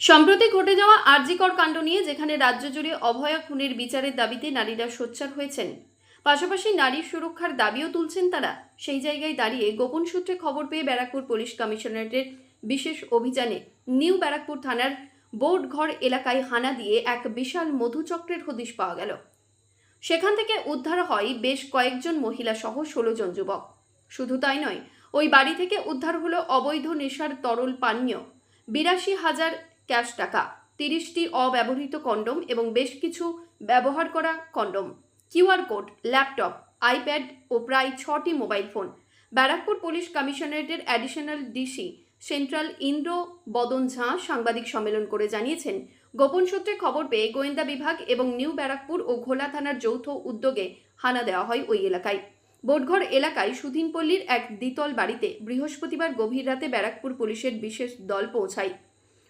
সম্প্রতি ঘটে যাওয়া আরজিকর কাণ্ড নিয়ে যেখানে রাজ্য জুড়ে অভয়া খুনের বিচারের দাবিতে নারীরা সোচ্চার হয়েছেন পাশাপাশি নারীর সুরক্ষার দাবিও তুলছেন তারা। সেই জায়গায় দাঁড়িয়ে গোপন সূত্রে খবর পেয়ে ব্যারাকপুর পুলিশ কমিশনারেটের বিশেষ অভিযানে নিউ ব্যারাকপুর থানার বোর্ডঘর এলাকায় হানা দিয়ে এক বিশাল মধুচক্রের হদিশ পাওয়া গেল। সেখান থেকে উদ্ধার হয় বেশ কয়েকজন মহিলা সহ ষোলো জন যুবক। শুধু তাই নয়, ওই বাড়ি থেকে উদ্ধার হলো অবৈধ নেশার তরল পানীয়, বিরাশি হাজার ক্যাশ টাকা, তিরিশটি অব্যবহৃত কন্ডম এবং বেশ কিছু ব্যবহার করা condom. QR code, laptop, iPad ও প্রায় ছটি mobile phone. Barrackpore police কমিশনারেটের additional DC central Indra Badan Jha সাংবাদিক সম্মেলন করে জানিয়েছেন, গোপন সূত্রে খবর পেয়ে গোয়েন্দা বিভাগ এবং নিউ ব্যারাকপুর ও ঘোলা থানার যৌথ উদ্যোগে হানা দেওয়া হয় ওই এলাকায়। বোটঘর এলাকায় সুধীনপল্লীর এক দ্বিতল বাড়িতে বৃহস্পতিবার গভীর রাতে ব্যারাকপুর পুলিশের বিশেষ দল পৌঁছায়।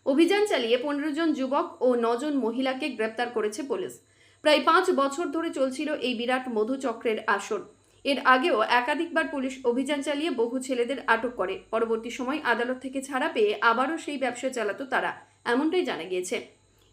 অভিযান চালিয়ে পনেরো জন যুবক ও নজন মহিলাকে গ্রেপ্তার করেছে পুলিশ। প্রায় পাঁচ বছর ধরে চলছিল এই বিরাট মধুচক্রের আসর। এর আগেও একাধিকবার পুলিশ অভিযান চালিয়ে বহু ছেলেদের আটক করে। পরবর্তী সময় আদালত থেকে ছাড়া পেয়ে আবারও সেই ব্যবসা চালাতো তারা, এমনটাই জানা গিয়েছে।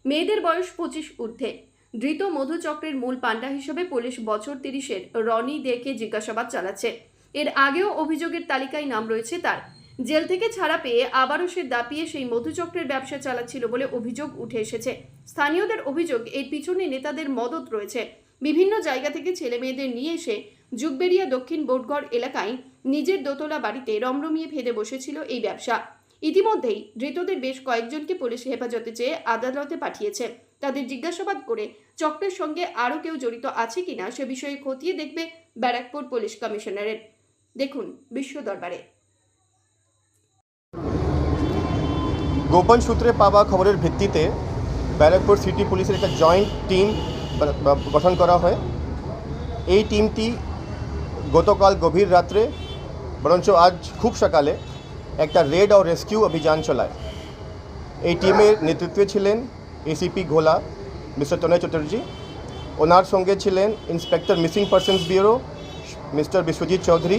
মেয়েদের বয়স পঁচিশ ঊর্ধ্বে। ধৃত মধুচক্রের মূল পান্ডা হিসেবে পুলিশ বছর তিরিশের রনি দেকে জিজ্ঞাসাবাদ চালাচ্ছে। এর আগেও অভিযোগের তালিকায় নাম রয়েছে তার। জেল থেকে ছাড়া পেয়ে আবারও সে দাপিয়ে সেই মধুচক্রের ব্যবসা চালাচ্ছিল বলে অভিযোগ উঠে এসেছে। স্থানীয়দের অভিযোগ, এর পিছনে নেতাদের মদত রয়েছে। বিভিন্ন জায়গা থেকে ছেলে মেয়েদের নিয়ে এসে যুগবেরিয়া দক্ষিণ বোটগড় এলাকায় নিজের দোতলা বাড়িতে রমরমিয়ে ফেদে বসেছিল এই ব্যবসা। ইতিমধ্যেই ধৃতদের বেশ কয়েকজনকে পুলিশ হেফাজতে চেয়ে আদালতে পাঠিয়েছে। তাদের জিজ্ঞাসাবাদ করে চক্রের সঙ্গে আরও কেউ জড়িত আছে কিনা সে বিষয়ে খতিয়ে দেখবে ব্যারাকপুর পুলিশ কমিশনারের। দেখুন বিশ্ব দরবারে। গোপন সূত্রে পাওয়া খবরের ভিত্তিতে ব্যারাকপুর সিটি পুলিশের একটা জয়েন্ট টিম গঠন করা হয়। এই টিমটি গতকাল গভীর রাত্রে, বরঞ্চ আজ খুব সকালে, একটা রেড ও রেস্কিউ অভিযান চালায়। এই টিমের নেতৃত্বে ছিলেন এসিপি ঘোলা, মিস্টার তনয় চ্যাটার্জি। ওনার সঙ্গে ছিলেন inspector missing persons bureau, mister Biswajit Chowdhury,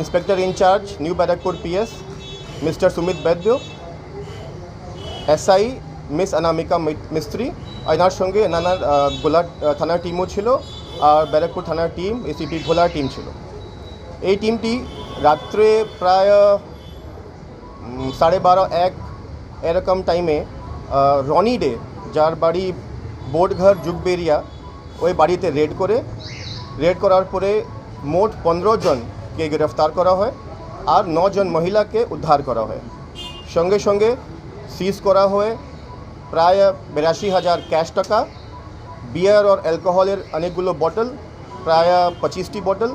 inspector in charge new Barrackpore PS mister Sumit Baidya SI, miss Anamika Mistri. এনার সঙ্গে নানার গোলা থানার টিমও ছিল আর ব্যারাকপুর থানার টিম এসিপি ঘোলার টিম ছিল। এই টিমটি রাত্রে প্রায় সাড়ে বারো, এক এরকম টাইমে রনি ডে যার বাড়ি বোটঘর, যুগবেরিয়া, ওই বাড়িতে রেড করে। রেড করার পরে মোট পনেরো জনকে গ্রেফতার করা হয় আর নজন মহিলাকে উদ্ধার করা হয়। সঙ্গে সঙ্গে সিজ করা হয় প্রায় বিরাশি হাজার ক্যাশ টাকা বিয়ার আর অ্যালকোহলের অনেকগুলো বটল প্রায় পঁচিশটি বটল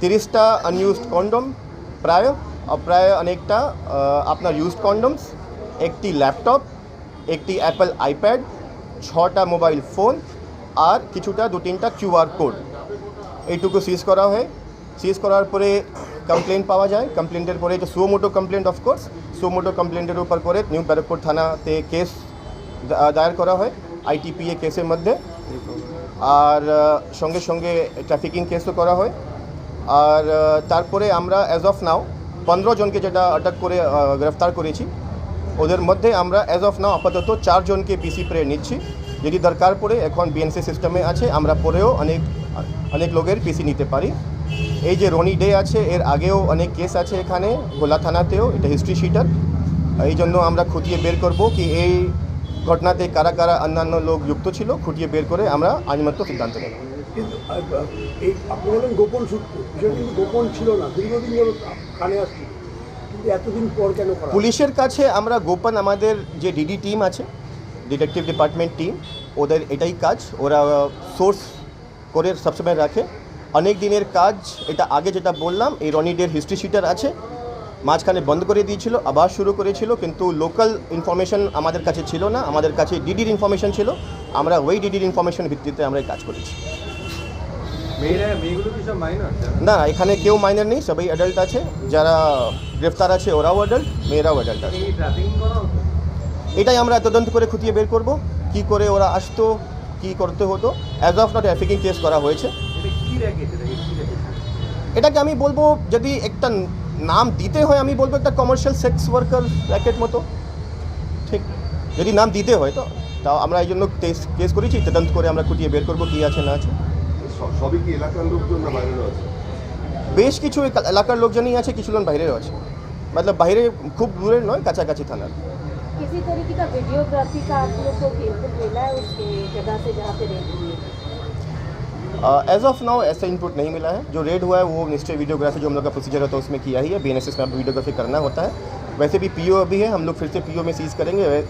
তিরিশটা আনইউজড কন্ডম প্রায় প্রায় অনেকটা আপনার ইউজড কন্ডমস একটি ল্যাপটপ একটি অ্যাপল আইপ্যাড ছটা মোবাইল ফোন আর কিছুটা দু তিনটা কিউআর কোড এইটুকু সিজ করা হয়। সিজ করার পরে কমপ্লেন পাওয়া যায়। কমপ্লেন্টের পরে এটা suo motu complaint of course suo motu কমপ্লেন্টের উপর করে নিউ ব্যারাকপুর থানাতে কেস দায়ের করা হয় আইটিপিএ কেসের মধ্যে। আর সঙ্গে সঙ্গে ট্রাফিকিং কেসও করা হয়। আর তারপরে আমরা অ্যাজ অফ নাও পনেরো জনকে যেটা আটক করে গ্রেফতার করেছি, ওদের মধ্যে আমরা অ্যাজ অফ নাও আপাতত চারজনকে পিসি প্রে নিচ্ছি। যদি দরকার পড়ে এখন বিএনসি সিস্টেমে আছে, আমরা পরেও অনেক অনেক লোকের পিসি নিতে পারি। এই যে রনি ডে আছে এর আগেও অনেক কেস আছে এখানে গোলা থানাতেও এটা হিস্ট্রি শিটার এই জন্য আমরা খুঁটিয়ে বের করব কি এই ঘটনাতে কারা কারা অন্যান্য লোক যুক্ত ছিল খুঁটিয়ে বের করে আমরা আইনমত সিদ্ধান্ত নেব। কিন্তু আহ, আহ, এই আপনি বলেন গোপন সূত্র বিষয়টা কিন্তু গোপন ছিল না দীর্ঘদিন যাবত কানে আসছিল কিন্তু এতদিন পর কেন করা পুলিশের কাছে আমরা গোপন আমাদের যে ডিডি টিম আছে ডিটেকটিভ ডিপার্টমেন্ট টিম ওদের এটাই কাজ ওরা সোর্স করে সবসময় রাখে। অনেক দিনের কাজ এটা আগে যেটা বললাম এই রনিডের হিস্ট্রি শিটার আছে। মাঝখানে বন্ধ করে দিয়েছিল আবার শুরু করেছিল কিন্তু লোকাল ইনফরমেশন আমাদের কাছে ছিল না আমাদের কাছে ডিডির ইনফরমেশন ছিল। আমরা ওই ডিডির ইনফরমেশন ভিত্তিতে আমরা কাজ করেছি। না এখানে কেউ মাইনার নেই সবাই অ্যাডাল্ট আছে। যারা গ্রেফতার আছে ওরাও অ্যাডাল্ট মেয়েরাও অ্যাডাল্ট আছে। এটাই আমরা তদন্ত করে খুঁটিয়ে বের করব কি করে ওরা আসতো কি করতে হতো। As of not trafficking case করা হয়েছে। এটা কি র্যাকেট এটা কি র্যাকেট এটাকে আমি বলবো যদি একটা নাম দিতে হয় আমি বলবো একটা কমার্শিয়াল সেক্স ওয়ার্কার র্যাকেট মতো ঠিক যদি নাম দিতে হয় তো তাও আমরা এই জন্য কেস করেছি তদন্ত করে আমরা খুঁটিয়ে বের করবো কী আছে না আছে স- সবই কি এলাকার লোকজন না বাইরেরও আছে বেশ কিছু একা- এলাকার লোকজনই আছে কিছু জন বাইরেও আছে মতলব বাইরে খুব দূরের নয় কাছাকাছি থানার किसी तरीके का वीडियोग्राफी का आप लोग को इनपुट मिला है उसके जगह से जहाँ पे रेड हुई है एज ऑफ़ नाउ ऐसा इनपुट नहीं मिला है। जो रेड हुआ है, वो निश्चय वीडियोग्राफी जो हम लोग का प्रोसीजर होता है, उसमें किया ही है। बी में अब वीडियोग्राफी करना होता है। वैसे भी पीओ अभी है, हम लोग फिर से पीओ में सीज करेंगे।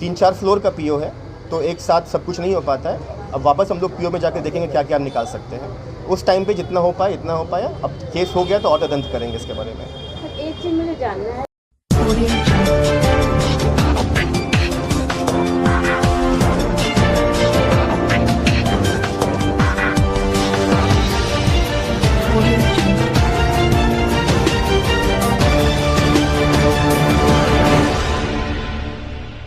तीन चार फ्लोर का पीओ है तो एक साथ सब कुछ नहीं हो पाता है। अब वापस हम लोग पीओ में जाकर देखेंगे क्या क्या निकाल सकते हैं। उस टाइम पे जितना हो पाए इतना हो पाया। अब केस हो गया तो और तदंत करेंगे इसके बारे में। एक चीज़ मुझे जानना है.